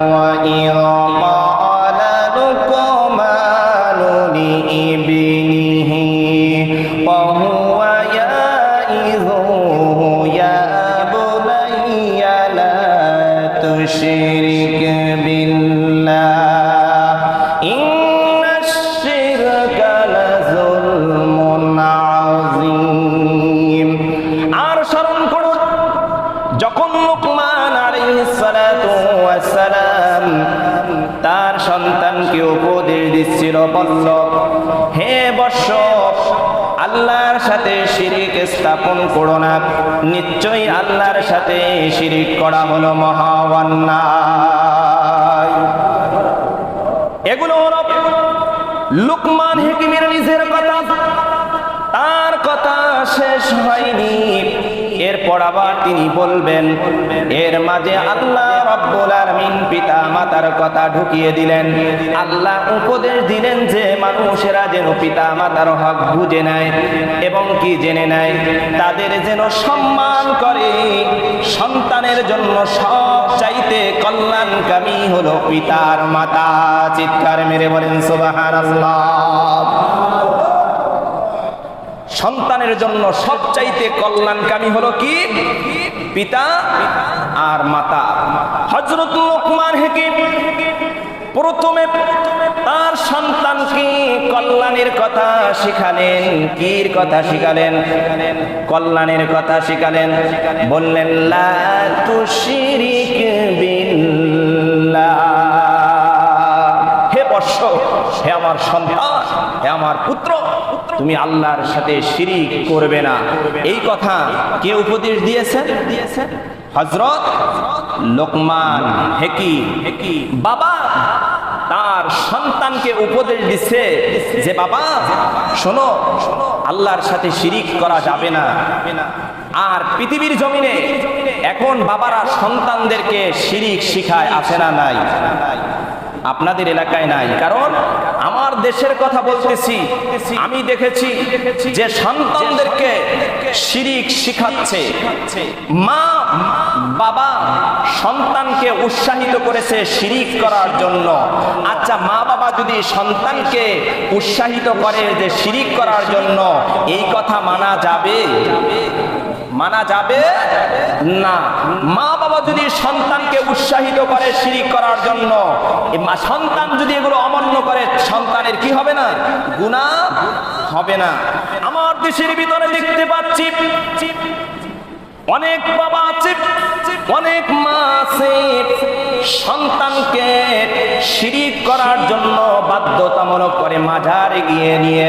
我有梦。উপদেশ দিচ্ছিল বলল হে বর্ষ আল্লাহর সাথে শিরিক স্থাপন করো না। নিশ্চয়ই আল্লাহর সাথে শিরিক করা হলো মহাবান্নায় এগুলো লুকমান হেকিমের নিজের কথা। তার কথা শেষ হয়নি আবার তিনি বলবেন, এর মাঝে আল্লাহ রব্বুল আলামিন পিতা মাতার কথা ঢুকিয়ে দিলেন। আল্লাহ উপদেশ দিলেন যে মানুষেরা যেন পিতা মাতার হক বুঝে নেয় এবং কি জেনে নেয়? তাদের যেন সম্মান করে। সন্তানের জন্য সব চাইতে কল্যাণকামী হলো পিতার মাতা। চিৎকার মেরে বলেন, সুবহানাল্লাহ। সন্তানের জন্য সবচাইতে কল্যাণকামী হলো কি? পিতা আর মাতা। হজরত লোকমান হেকিম প্রথমে তার সন্তানকে কল্যাণের কথা শিখালেন, কির কথা শিখালেন? কল্যাণের কথা শিখালেন। বললেন, লা তুশরিক বিল্লাহ। হে আমার সন্তান, হে আমার পুত্র, তুমি আল্লাহর সাথে শিরিক করবে না। এই কথা কে উপদেশ দিয়েছেন হজরত লোকমান হেকি। হেকি বাবা তার সন্তানকে উপদেশ দিচ্ছে যে, বাবা, শোনো, আল্লাহর সাথে শিরিক করা যাবে না। আর পৃথিবীর জমিনে এখন বাবারা সন্তানদেরকে শিরিক শিখায় আছে না নাই। আপনাদের এলাকায় নাই। কারণ আমার দেশের কথা বলতেছি, আমি দেখেছি যে সন্তানদেরকে শিরিক শিখাচ্ছে। মা বাবা সন্তানকে উৎসাহিত করেছে শিরিক করার জন্য। আচ্ছা মা বাবা যদি সন্তানকে উৎসাহিত করে যে শিরিক করার জন্য, এই কথা মানা যাবে? মানা যাবে? না। মা বাবা যদি সন্তানকে উৎসাহিত করে শিরিক করার জন্য সন্তান যদি এগুলো অমান্য করে, সন্তানের কি হবে না? গুণা হবে না। আমার দেশের ভিতরে দেখতে পাচ্ছি অনেক বাবা অনেক মা সন্তানকে শিরিক করার জন্য বাধ্যতামূলক করে মাজারে গিয়ে নিয়ে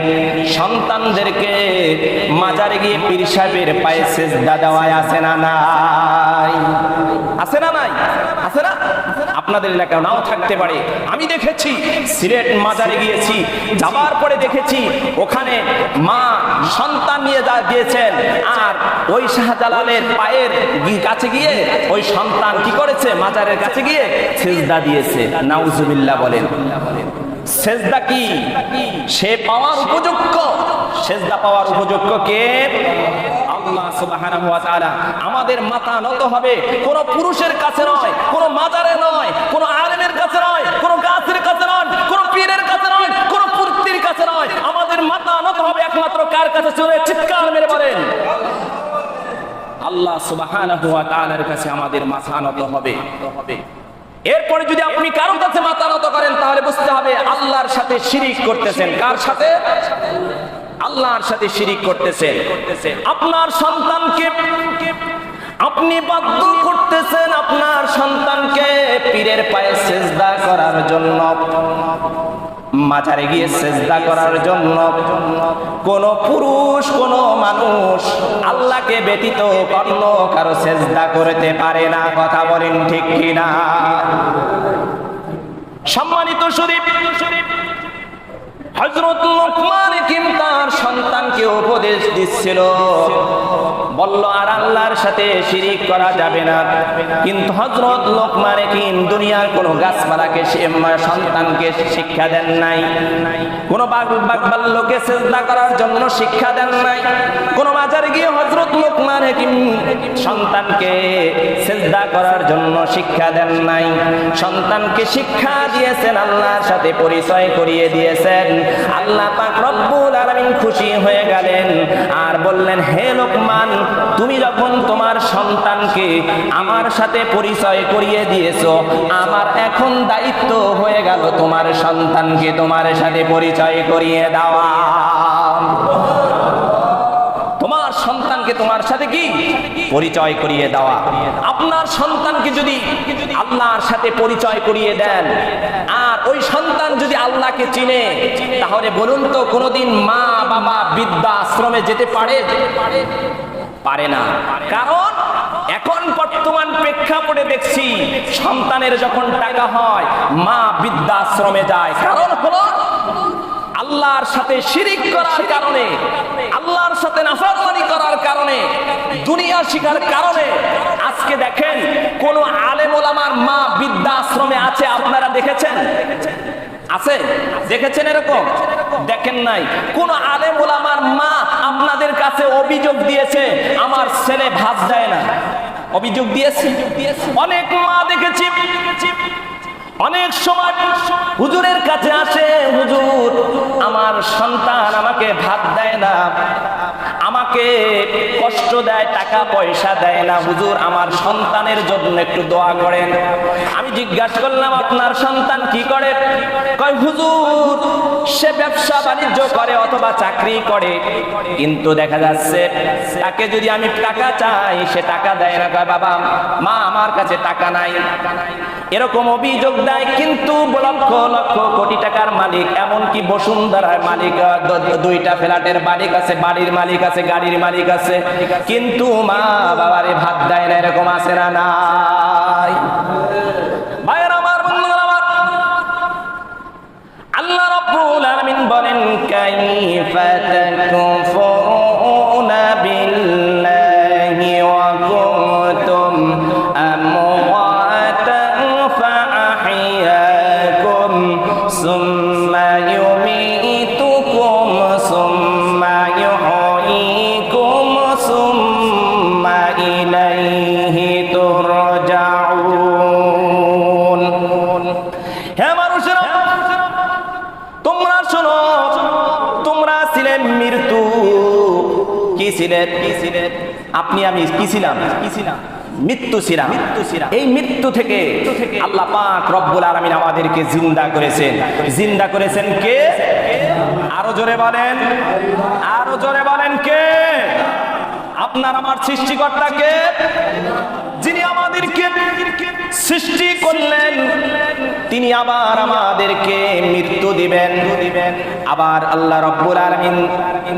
সন্তানদেরকে মাজারে গিয়ে পীর সাহেবের পায়ে শেষ দেওয়ায় আসে না নাই? আসে না নাই? আসে না? আপনাদের এলাকায় নাও থাকতে পারে। আমি দেখেছি, সিলেট মাজারে গিয়েছি, যাবার পরে দেখেছি, ওখানে মা সন্তান নিয়ে যা গিয়েছেন, আর ওই শাহজালালের পায়ের কাছে গিয়ে ওই সন্তান কি করেছে? মাজারের কাছে গিয়ে সেজদা দিয়েছে। নাউজুবিল্লাহ বলেন। সেজদা কি? সে পাওয়ার উপযুক্ত। সেজদা পাওয়ার উপযুক্ত কে? আল্লাহ সুবহানাহু ওয়া তাআলা। আমাদের মাথা নত হবে। কোন পুরুষের কাছে নয়, কোন মাজারে নয়, কোন আলেমের কাছে নয়, কোন গাছের কাছে নয়, কোন পীরের কাছে নয়, কোন মূর্তির কাছে নয়। আমাদের মাথা নত হবে একমাত্র কার কাছে? চলে চিৎকার মেরে বলেন। আল্লাহ সুবহানাহু ওয়া তাআলার কাছে আমাদের মাথা নত হবে। এরপরে যদি আপনি কারোর কাছে মাথা নত করেন, তাহলে বুঝতে হবে আল্লাহর সাথে শিরিক করতেছেন। কার সাথে? আল্লাহর সাথে শিরিক করতেছেন। আপনার সন্তানকে আপনি বাধ্য করতেছেন আপনার সন্তানকে পীরের পায়ে সেজদা করার জন্য। মাজারে গিয়ে সেজদা করার জন্য। কোন পুরুষ, কোন মানুষ আল্লাহকে ব্যতীত অন্য কারও সেজদা করতে পারে না। কথা বলেন ঠিক কিনা? সম্মানিত শরীফ হজরত লোকমান কিম তার সন্তানকে উপদেশ দিচ্ছিল। বলল, আর আল্লাহর সাথে শিরিক করা যাবে না। কিন্তু হজরত লোকমান কিম দুনিয়ার কোনো গাছপালাকে সন্তানকে শিক্ষা দেন নাই। কোন বাল্যকে চেষ্টা করার জন্য শিক্ষা দেন নাই। কোন বাজারে গিয়ে হজরত লোকমান হাকিম সন্তানকে চেষ্টা করার জন্য শিক্ষা দেন নাই। সন্তানকে শিক্ষা দিয়েছেন, আল্লাহর সাথে পরিচয় করিয়ে দিয়েছেন। আল্লাহ পাক রব্বুল আলামিন খুশি হয়ে গেলেন আর বললেন, হে লোকমান, তুমি যখন তোমার সন্তানকে আমার সাথে পরিচয় করিয়ে দিয়েছ, আমার এখন দায়িত্ব হয়ে গেল তোমার সন্তানকে তোমার সাথে পরিচয় করিয়ে দেওয়া। তোমার সন্তানকে তোমার সাথে কি? পরিচয় করিয়ে দেওয়া। আপনার সন্তানকে যদি আল্লাহর সাথে পরিচয় করিয়ে দেন, আর ওই সন্তান যদি আল্লাহকে চিনে, তাহলে বলুন তো কোনোদিন মা বাবা বিদ্যা আশ্রমে যেতে পারে? পারে না। কারণ এখন বর্তমান প্রেক্ষাপটে দেখছি, সন্তানের যখন টাকা হয়, মা বৃদ্ধাশ্রমে যায়। কারণ হলো আল্লাহর সাথে শিরিক করার কারণে, আল্লাহর সাথে নাফরমানি করার কারণে, দুনিয়া শিখার কারণে, আজকে দেখেন কোন আলেম ওলামার মা বৃদ্ধাশ্রমে আছে, আপনারা দেখেছেন? আছে? দেখেছেন এরকম? দেখেন নাই। কোন আলেম ওলামার মা আপনাদের কাছে অভিযোগ দিয়েছে, আমার ছেলে ভাত দেয় না। অভিযোগ দিয়েছি? অনেক মা দেখেছি। অনেক সময় হুজুরের কাছে আসে হুজুর আমার সন্তান আমাকে ভাত দেয় না। আমাকে কষ্ট দেয়, টাকা পয়সা দেয় না। হুজুর, আমার সন্তানের জন্য একটু দোয়া করেন। আমি জিজ্ঞাসা করলাম, আপনার সন্তান কি করে? কয়, হুজুর, সে ব্যবসা বাণিজ্য করে অথবা চাকরি করে। কিন্তু দেখা যাচ্ছে, তাকে যদি আমি টাকা চাই, সে টাকা দেয় না। কয়, বাবা, মা আমার কাছে টাকা নাই। এরকম অভিযোগ দেয়, কিন্তু লক্ষ লক্ষ কোটি টাকার মালিক, এমনকি বসুন্ধরার মালিক, দুইটা ফ্ল্যাটের মালিক আছে, বাড়ির মালিক আছে গাড়ির মালিক আছে, কিন্তু মা বাবারে ভাত দেয় না, এরকম আছে না নাই? আল্লাহ রব্বুল আলামিন বলেন, কাইফা তাকফুরুনা ছিলেন আপনি আমি কি ছিলাম কি ছিলাম মৃত্যু ছিলাম? মৃত্যু ছিলাম। এই মৃত্যু থেকে আল্লাহ পাক রব্বুল আলমিন আমাদেরকে জিন্দা করেছেন। জিন্দা করেছেন কে? আরও জোরে বলেন। আরও জোরে বলেন কে? আপনার আমার সৃষ্টিকর্তাকে যিনি আমাদেরকে সৃষ্টি করলেন, তিনি আবার আমাদেরকে মৃত্যু দিবেন। দিবেন আবার আল্লাহ রব্বুল আলামিন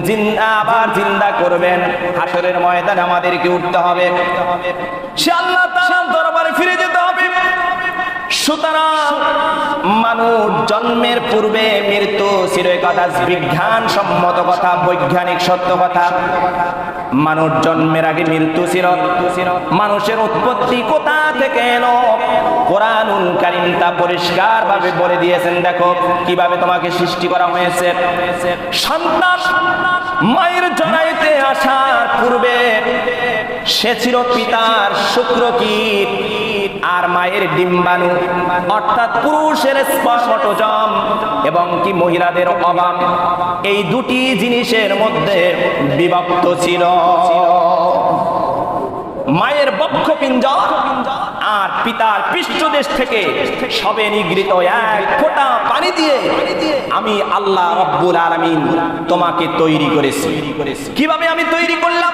জিন্দা, আবার জিন্দা করবেন। হাসরের ময়দানে আমাদেরকে উঠতে হবে। সে আল্লাহ তাআলার দরবারে ফিরে যেতে হবে। সুতরাং মানুষ জন্মের পূর্বে মৃত্যু ছিল এ কথা বিজ্ঞান, সম্মত কথা, বৈজ্ঞানিক সত্য কথা। মানুষ জন্মের আগে মৃত্যু ছিল। মানুষের উৎপত্তি কোথা থেকে এলো? কোরআনুল কারিম তা পরিষ্কার ভাবে বলে দিয়েছেন, দেখো কীভাবে তোমাকে সৃষ্টি করা হয়েছে। সন্তান মায়ের জনাইতে আসার পূর্বে সে ছিল পিতার শুক্রকীট আর মায়ের ডিম্বাণু। অর্থাৎ পুরুষের স্পর্শটজম এবং কি মহিলাদের অভাব। এই দুটি জিনিসের মধ্যে বিভক্ত ছিল। মায়ের বক্ষ পিঞ্জর আর পিতার পৃষ্ঠদেশ থেকে সবে নিগৃহীত এক ফোঁটা পানি দিয়ে আমি আল্লাহ রব্বুল আলামিন তোমাকে তৈরি করেছি। কীভাবে আমি তৈরি করলাম?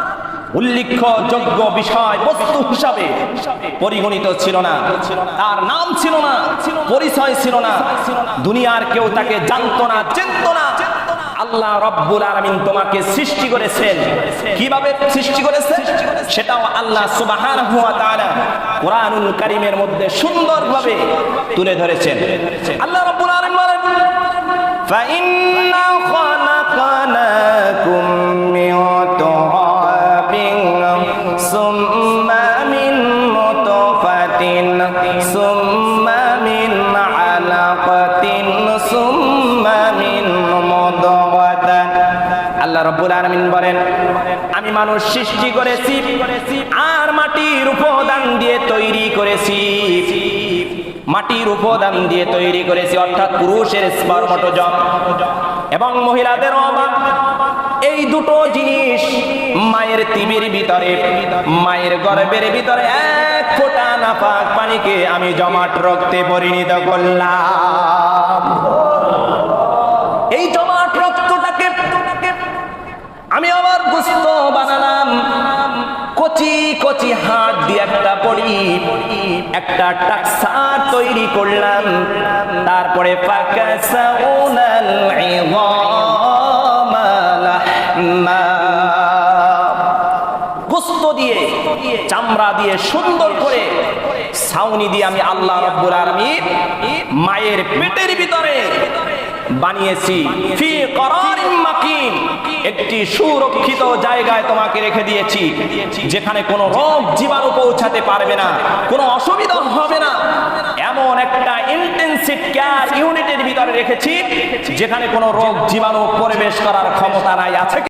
উল্লেখযোগ্য বিষয় বস্তু হিসাবে পরিগণিত ছিল না তার নাম ছিল না পরিচয় ছিল না দুনিয়ার কেউ তাকে জানতো না চিনত না আল্লাহ রব্বুল আলামিন তোমাকে সৃষ্টি করেছেন কিভাবে সৃষ্টি করেছেন সেটাও আল্লাহ সুবহানাহু ওয়া তাআলা কোরআনুল কারীমের মধ্যে সুন্দরভাবে তুলে ধরেছেন আল্লাহ রব্বুল আলামিন বলেন فإنا خلقناكم মানুষ সৃষ্টি করেছি, আর মাটির উপাদান দিয়ে তৈরি করেছি। মাটির উপাদান দিয়ে তৈরি করেছি, অর্থাৎ পুরুষের স্পার্মটোজম এবং মহিলাদের অভাব, এই দুটো জিনিস মায়ের তিমির ভিতরে, মায়ের গর্ভের ভিতরে এক ফোঁটা নাপাক পানিকে আমি জমাট রক্তে পরিণত করলাম। আমি আবার গুস্ত বানালাম। কচি কচি হাত দিয়ে একটা পড়ি একটা টাকসার তৈরি করলাম। তারপরে ফাকাসাউনাল ইযামা লাহমা। গোস্ত দিয়ে, চামড়া দিয়ে সুন্দর করে ছাউনি দিয়ে আমি আল্লাহ রব্বুল আলামিন মায়ের পেটের ভিতরে বানিয়েছি। ফি করারিম মাকিন। একটি সুরক্ষিত জায়গায় তোমাকে রেখে দিয়েছি, যেখানে কোনো রোগ জীবাণু পৌঁছাতে পারবে না, কোনো অসুবিধা হবে না। এমন একটা ইন্টেনসিভ কেয়ার ইউনিটের ভিতরে রেখেছি, যেখানে কোনো রোগ জীবাণু প্রবেশ করার ক্ষমতা নাই। আছে?